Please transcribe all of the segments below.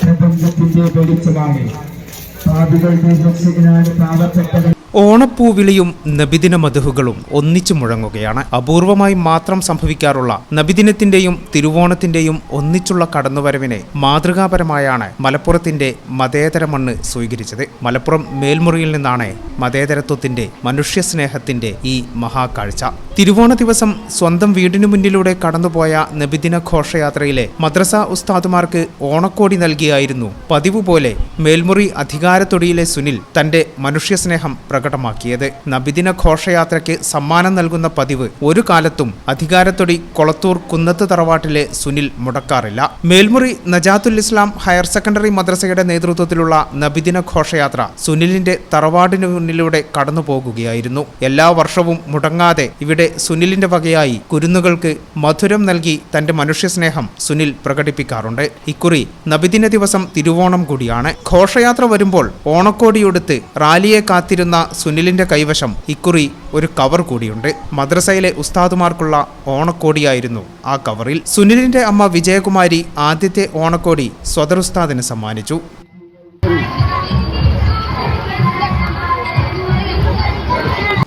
പ്രപഞ്ചത്തിന്റെ വെളിച്ചമാണ്. പാപികളുടെ രക്ഷകനാണ് പാവപ്പെട്ടവൻ ഓണപ്പൂവിളിയും നബിദിന മധുഹുകളും ഒന്നിച്ചു മുഴങ്ങുകയാണ്. അപൂർവമായി മാത്രം സംഭവിക്കാറുള്ള നബിദിനത്തിന്റെയും തിരുവോണത്തിന്റെയും ഒന്നിച്ചുള്ള കടന്നുവരവിനെ മാതൃകാപരമായാണ് മലപ്പുറത്തിന്റെ മതേതര മണ്ണ് സ്വീകരിച്ചത്. മലപ്പുറം മേൽമുറിയിൽ നിന്നാണ് മതേതരത്വത്തിന്റെ മനുഷ്യസ്നേഹത്തിന്റെ ഈ മഹാകാഴ്ച. തിരുവോണ ദിവസം സ്വന്തം വീടിനു മുന്നിലൂടെ കടന്നുപോയ നബിദിന ഘോഷയാത്രയിലെ മദ്രസ ഉസ്താദുമാർക്ക് ഓണക്കോടി നൽകിയായിരുന്നു പതിവ് പോലെ മേൽമുറി അധികാരത്തൊടിയിലെ സുനിൽ തന്റെ മനുഷ്യസ്നേഹം പ്രകടമാക്കിയത്. നബിദിന ഘോഷയാത്രയ്ക്ക് സമ്മാനം നൽകുന്ന പതിവ് ഒരു കാലത്തും അധികാരത്തൊടി കൊളത്തൂർ കുന്നത്ത് തറവാട്ടിലെ സുനിൽ മുടക്കാറില്ല. മേൽമുറി നജാത്തുൽ ഇസ്ലാം ഹയർ സെക്കൻഡറി മദ്രസയുടെ നേതൃത്വത്തിലുള്ള നബിദിന ഘോഷയാത്ര സുനിലിന്റെ തറവാടിനു മുന്നിലൂടെ കടന്നുപോകുകയായിരുന്നു. എല്ലാ വർഷവും മുടങ്ങാതെ ഇവിടെ സുനിലിന്റെ വകയായി കുരുന്നുകൾക്ക് മധുരം നൽകി തന്റെ മനുഷ്യസ്നേഹം സുനിൽ പ്രകടിപ്പിക്കാറുണ്ട്. ഇക്കുറി നബിദിന ദിവസം തിരുവോണം കൂടിയാണ്. ഘോഷയാത്ര വരുമ്പോൾ ഓണക്കോടിയൊടുത്ത് റാലിയെ കാത്തിരുന്ന സുനിലിന്റെ കൈവശം ഇക്കുറി ഒരു കവർ കൂടിയുണ്ട്. മദ്രസയിലെ ഉസ്താദുമാർക്കുള്ള ഓണക്കോടിയായിരുന്നു ആ കവറിൽ. സുനിലിന്റെ അമ്മ വിജയകുമാരി ആദ്യത്തെ ഓണക്കോടി സ്വദർ ഉസ്താദിന് സമ്മാനിച്ചു.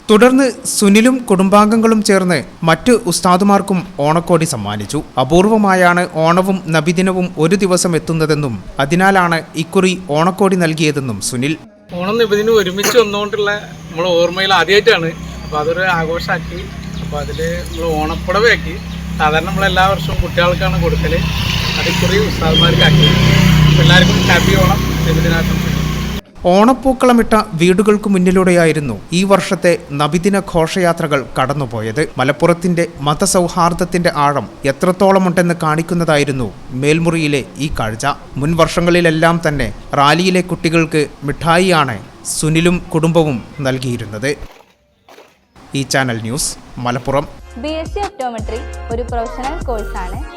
തുടർന്ന് സുനിലും കുടുംബാംഗങ്ങളും ചേർന്ന് മറ്റ് ഉസ്താദുമാർക്കും ഓണക്കോടി സമ്മാനിച്ചു. അപൂർവമായാണ് ഓണവും നബിദിനവും ഒരു ദിവസം എത്തുന്നതെന്നും അതിനാലാണ് ഇക്കുറി ഓണക്കോടി നൽകിയതെന്നും സുനിൽ. ഓണം നിബദിനും ഒരുമിച്ച് വന്നുകൊണ്ടുള്ള നമ്മളെ ഓർമ്മയിൽ ആദ്യമായിട്ടാണ് അപ്പോൾ അതൊരു ആഘോഷമാക്കി അപ്പോൾ അതിൽ നമ്മൾ ഓണപ്പുടവയാക്കി. സാധാരണ നമ്മൾ എല്ലാ വർഷവും കുട്ടികൾക്കാണ് കൊടുക്കൽ അതിൽ ഉസ്താദ്മാർക്കാക്കി അപ്പോൾ എല്ലാവർക്കും ഹാപ്പി ഓണം. നബിദിനാശംസകൾ ഓണപ്പൂക്കളമിട്ട വീടുകൾക്ക് മുന്നിലൂടെയായിരുന്നു ഈ വർഷത്തെ നബിദിന ഘോഷയാത്രകൾ കടന്നുപോയത്. മലപ്പുറത്തിന്റെ മതസൗഹാർദ്ദത്തിന്റെ ആഴം എത്രത്തോളമുണ്ടെന്ന് കാണിക്കുന്നതായിരുന്നു മേൽമുറിയിലെ ഈ കാഴ്ച. മുൻ വർഷങ്ങളിലെല്ലാം തന്നെ റാലിയിലെ കുട്ടികൾക്ക് മിഠായിയാണ് സുനിലും കുടുംബവും നൽകിയിരുന്നത്. ഈ channel news Malappuram. B S C optometry ഒരു പ്രൊഫഷണൽ കോഴ്സാണ്.